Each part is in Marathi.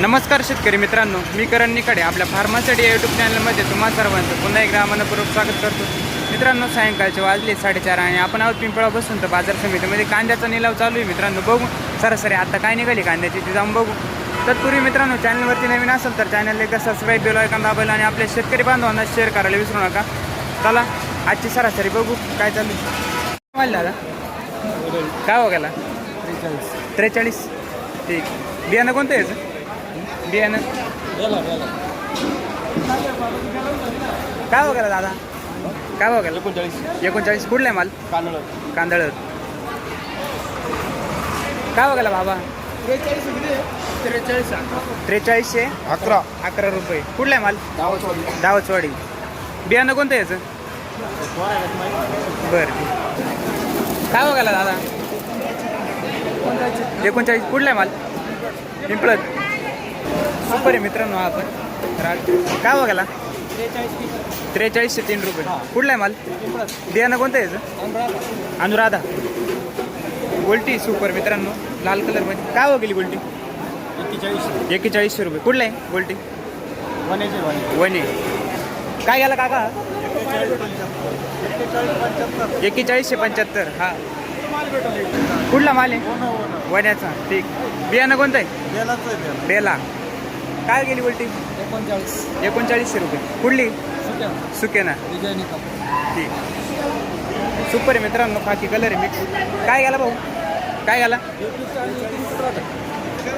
नमस्कार शेतकरी मित्रांनो मी करण निकडे आपल्या फार्मासिटी या यूट्यूब चॅनलमध्ये तुम्हा सर्वांचं पुन्हा एकदा मनपूर्वक स्वागत करतो. मित्रांनो सायंकाळचे वाजले साडेचार आणि आपण आहोत पिंपळा बसून तर बाजार समितीमध्ये. कांद्याचा निलाव चालू आहे मित्रांनो बघू. सरासरी आता काय निघाली कांद्याची ती जाऊन बघू. तत्पूर्वी मित्रांनो चॅनलवरती नवीन असेल तर चॅनलला एकदा सबस्क्राईब बेल ऐकून दाबायला आणि आपल्या शेतकरी बांधवांना शेअर करायला विसरू नका. चला आजची सरासरी बघू काय चालू आहे. दादा? काय हो गेला? त्रेचाळीस. ठीक. बियाणं कोणतं याचं? बियाणं काय गेला दादा? काय गेला? एकोणचाळीस. एकोणचाळीस. कुठला आहे माल? कानळ कांदळ. काय गेला बाबा? त्रेचाळीस त्रेचाळीस त्रेचाळीसशे? अकरा. अकरा रुपये. कुठला आहे माल? दावचवाडी बियाणं कोणतं याचं? बरं. काय गेला दादा? एकोणचाळीस. कुठला आहे माल? पिंपळत सुपर आहे मित्रांनो आपण. काय बघायला? त्रेचाळीस त्रेचाळीसशे तीन रुपये. कुठला आहे माल? बियाणं कोणतं आहे अनुराधा. गोल्टी सुपर मित्रांनो लाल कलरमध्ये. काय बघली गोल्टी? एक्केचाळीस एकेचाळीसशे रुपये. कुठला आहे गोल्टी? वने काय गेला काका? एक्केचाळीसशे पंच्याहत्तर एकेचाळीसशे पंच्याहत्तर. हा. कुठला माल आहे? वण्याचा. ठीक. बियाणं कोणतं आहे? बेला. काय गेली गोल्टी एकोणचाळीस एकोणचाळीसशे रुपये कुठली सुट्या सुकेना डिझाईन ठीक सुपर आहे मित्रांनो खाकी कलर आहे मिक्स काय गेला भाऊ काय गेला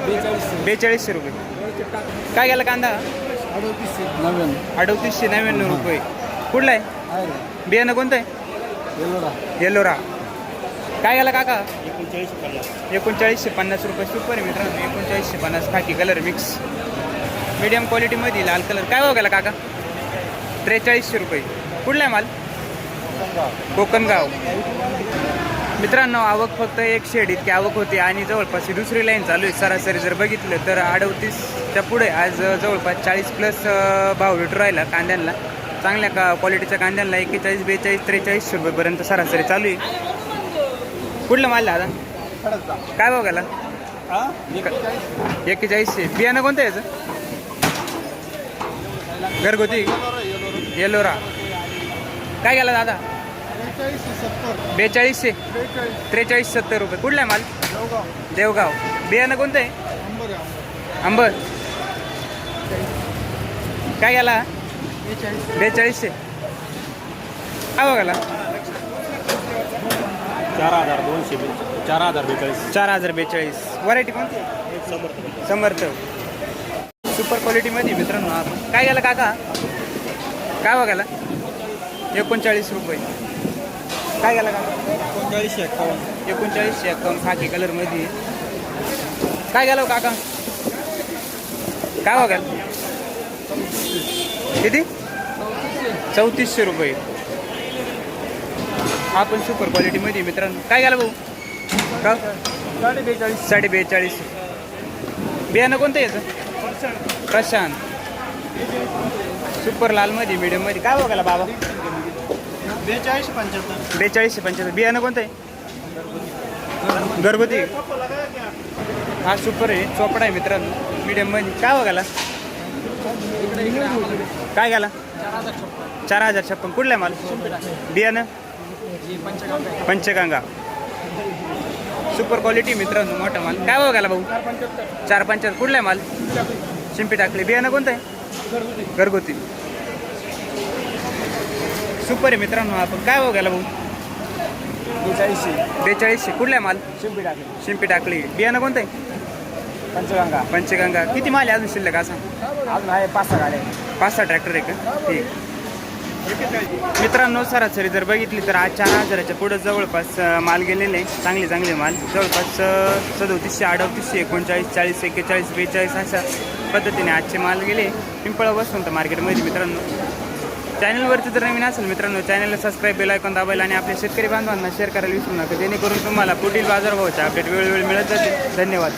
बेचाळीस बेचाळीसशे रुपये काय गेला कांदा अडोतीसशे नव्याण्णव अडतीसशे नव्याण्णव रुपये कुठला आहे आहे बियाणं कोणतं आहे येलोरा येलोरा काय गेला काका एकोणचाळीस पन्नास एकोणचाळीसशे पन्नास रुपये सुपर आहे मित्रांनो एकोणचाळीसशे पन्नास खाकी कलर मिक्स मीडियम क्वालिटीमध्ये लाल कलर काय हो गेला काका? त्रेचाळीसशे रुपये. कुठला आहे माल? कोकणगाव. मित्रांनो आवक फक्त एक शेड इतकी आवक होती आणि जवळपास ही दुसरी लाईन चालू आहे. सरासरी जर बघितलं तर अडतीसच्या पुढे आज जवळपास चाळीस प्लस भाव भेटू राहिला कांद्यांना चांगल्या का क्वालिटीच्या कांद्यांना एक्केचाळीस बेचाळीस त्रेचाळीसशे रुपयेपर्यंत सरासरी चालू आहे. कुठलं माल दादा? काय भाव गेला? एक्केचाळीसशे बियाणं कोणतं याचं? घरगुती? येलोरा. काय गेला दादा? बेचाळीसशे. त्रेचाळीस सत्तर रुपये. कुठला आहे माल? देवगाव. बियाणं कोणतं आहे? आंबर काय गेला बेचाळीसशे. काय बघाला चार हजार दोनशे. चार हजार बेचाळीस. चार हजार बेचाळीस. व्हरायटी कोणती? समर्थ. समर्थ. सुपर क्वालिटीमध्ये मित्रांनो आपण काय गेला काका? काय बघायला? एकोणचाळीस रुपये. काय गेला काका? एकोणचाळीसशे एक्कावन्न एकोणचाळीसशे अकाउंट खाकी कलरमध्ये. काय गेलो काका? काय बघाल किती? चौतीसशे रुपये. हा पण सुपर क्वालिटीमध्ये मित्रांनो. काय गेला भाऊ? का? साडे बेचाळीस साडे बेचाळीस बियाणं कोणतं याचं? प्रशांत. सुपर लालमध्ये मीडियममध्ये काय बघायला बाबा? बेचाळीस पंच्याहत्तर. बेचाळीसशे पंच्याहत्तर. बियाणं कोणतं आहे? घरगुती. हा सुपर आहे चोपडा आहे मित्रांनो. मीडियममध्ये काय बघायला? काय गेला चार हजार छप्पन. कुठला आहे माल? बियाणं? पंचगंगा. सुपर क्वालिटी मित्रांनो मोठा माल. काय बघायला भाऊ? चार पंच्याहत्तर. कुठला आहे माल? शिंपी टाकली. बियाणं कोणतं आहे? घरगुती. सुपर आहे मित्रांनो आपण काय बघायला भाऊ? बेचाळीसशे. बेचाळीसशे. कुठला आहे माल? शिंपी टाकली. शिंपी टाकली. बियाणं कोणतं आहे? पंचगंगा. पंचगंगा. किती माल आहे अजून शिल्लक? असा अजून आहे पाच सहा गाड्या. पाच सहा ट्रॅक्टर आहे का? ठीक. मित्रांनो सरासरी जर बघितली तर आज चार हजाराच्या पुढं जवळपास माल गेलेले चांगले चांगले माल. जवळपास सदोतीसशे अडतीसशे एकोणचाळीस चाळीस एक्केचाळीस बेचाळीस अशा पद्धतीने आजचे माल गेले पिंपळा बसून तर मार्केटमध्ये मित्रांनो. चॅनलवरती जर नवीन असेल मित्रांनो चॅनलला सबस्क्राईब बेल ऐकून दाबायला आणि आपल्या शेतकरी बांधवांना शेअर करायला विसरू नका. जेणेकरून तुम्हाला पुढील बाजारभावाचे अपडेट वेळोवेळी मिळत जाते धन्यवाद.